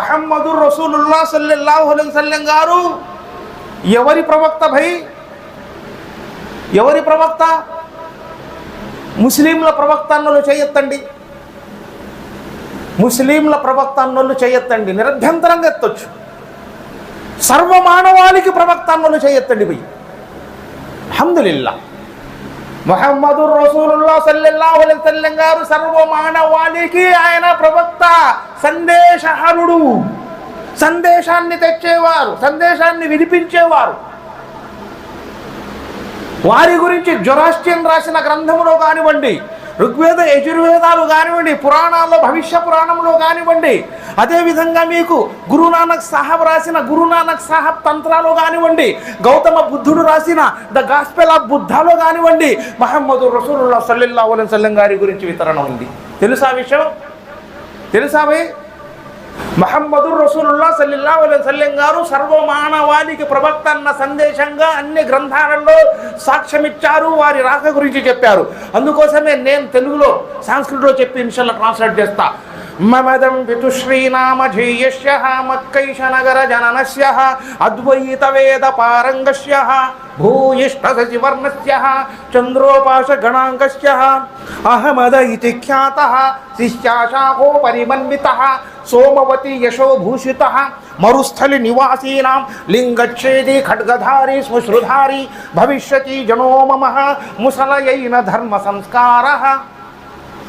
Muhammad రసూలుల్లా సల్లెల్లాహు సల్లెం గారు ఎవరి ప్రవక్త భై? ఎవరి ప్రవక్త? ముస్లింల ప్రవక్త అన్నలు చేయొత్తండి. ముస్లింల ప్రవక్త అన్నోళ్ళు చేయొత్తండి. నిరభ్యంతరంగా ఎత్తొచ్చు. సర్వమానవాళికి ప్రవక్త అన్నలు చేయొత్తండి భయ్ అల్హమ్దులిల్లా. మొహమ్మదు రసూలుల్లా సల్లెల్లాహు అలైహి వసల్లం సర్వమానవాళికి ఆయన ప్రవక్త సందేశహరుడు. సందేశాన్ని తెచ్చేవారు సందేశాన్ని వినిపించేవారు. వారి గురించి జొరాస్టియన్ రాసిన గ్రంథములో కానివ్వండి ఋగ్వేద యజుర్వేదాలు కానివ్వండి పురాణాల్లో భవిష్య పురాణంలో కానివ్వండి అదేవిధంగా మీకు గురునానక్ సాహబ్ రాసిన గురునానక్ సాహబ్ తంత్రాలు కానివ్వండి గౌతమ బుద్ధుడు రాసిన ద గాస్పెల్ ఆఫ్ బుద్ధాలో కానివ్వండి మహమ్మదు రసూలుల్లా సల్లెల్లా అలైహి గారి గురించి వితరణ ఉంది. తెలుసా విషయం? తెలుసా భయ్? మహమ్మదు రసూలుల్లా సల్లిల్లా సల్లెం గారు సర్వమానవాళికి ప్రవక్త అన్న సందేశంగా అన్ని గ్రంథాలలో సాక్ష్యమిచ్చారు వారి రాక గురించి చెప్పారు. అందుకోసమే నేను తెలుగులో సాంస్కృతిలో చెప్పి ఇన్షల్లా ట్రాన్స్లేట్ చేస్తా. మమదం పితుశ్రీనామధేయస్య మక్కైష నగర జననస్య అద్వైత వేద పారంగస్య భూయిష్ట సచివర్ణస్య చంద్రోపాస గణాంకస్య అహమద ఇతి ఖ్యాత శిష్యాశాఖో పరిమన్విత సోమవతి యశోభూషిత మరుస్థలి నివాసీనాం లింగచ్ఛేది ఖడ్గధారి శ్మశ్రుధారి భవిష్యతి జనో మమ ముసలయైన ధర్మ సంస్కార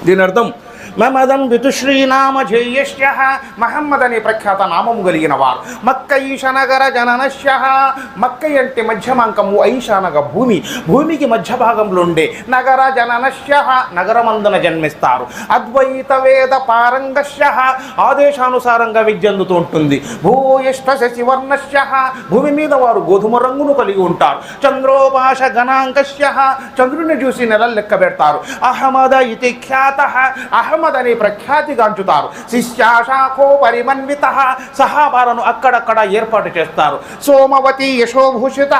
దీని అర్థం మమదం వితుశ్రీనామధేయస్య మహమ్మద్ అనే ప్రఖ్యాత నామము కలిగిన వారు మక్క ఈశనగర జననశ్య మక్కై అంటే మధ్యమాంకము ఐశానగ భూమి. భూమికి మధ్య భాగంలో ఉండే నగర జననశ్య నగరమందున జన్మిస్తారు. అద్వైత వేద పారంగశ్య ఆదేశానుసారంగా విద్యందుతూ ఉంటుంది. భూయిష్ట శశివర్ణశ్య భూమి మీద వారు గోధుమ రంగును కలిగి ఉంటారు. చంద్రోపాష గణాంకశ్య చంద్రుని చూసి నెలలు లెక్క పెడతారు. అహమద ఇతి ఖ్యాత. మహమ్మద్ అనే ప్రఖ్యాతిగాంచుతారు శిష్యాశాఖో పరిమన్విత. సహాబాలను అక్కడక్కడ ఏర్పాటు చేస్తారు. సోమవతి యశోభూషిత.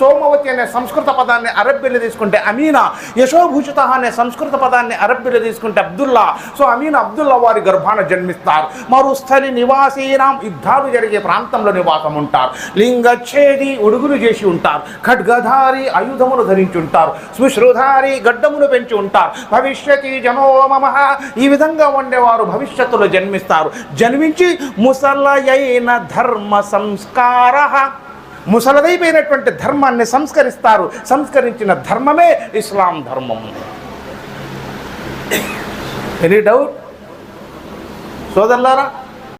సోమవతి అనే సంస్కృత పదాన్ని అరబ్బీలో తీసుకుంటే అమీనా. యశోభూషిత అనే సంస్కృత పదాన్ని అరబ్బీలో తీసుకుంటే అబ్దుల్లా. సో అమీన్ అబ్దుల్లా వారి గర్భాన జన్మిస్తారు. మరుస్థలి నివాసీనాం యుద్ధాలు జరిగే ప్రాంతంలో నివాసం ఉంటారు. లింగచ్ఛేది ఉడుగులు చేసి ఉంటారు. ఖడ్గధారి ఆయుధమును ధరించి ఉంటారు. సుశ్రుధారి గడ్డమును పెంచి ఉంటారు. భవిష్యతి జనోమమ ఈ విధంగా ఉండేవారు భవిష్యత్తులో జన్మిస్తారు. జన్మించి ముసలయైన ధర్మ సంస్కార. ముసలదైపోయినటువంటి ధర్మాన్ని సంస్కరిస్తారు. సంస్కరించిన ధర్మమే ఇస్లాం ధర్మం. ఎనీ డౌట్ సోదరులారా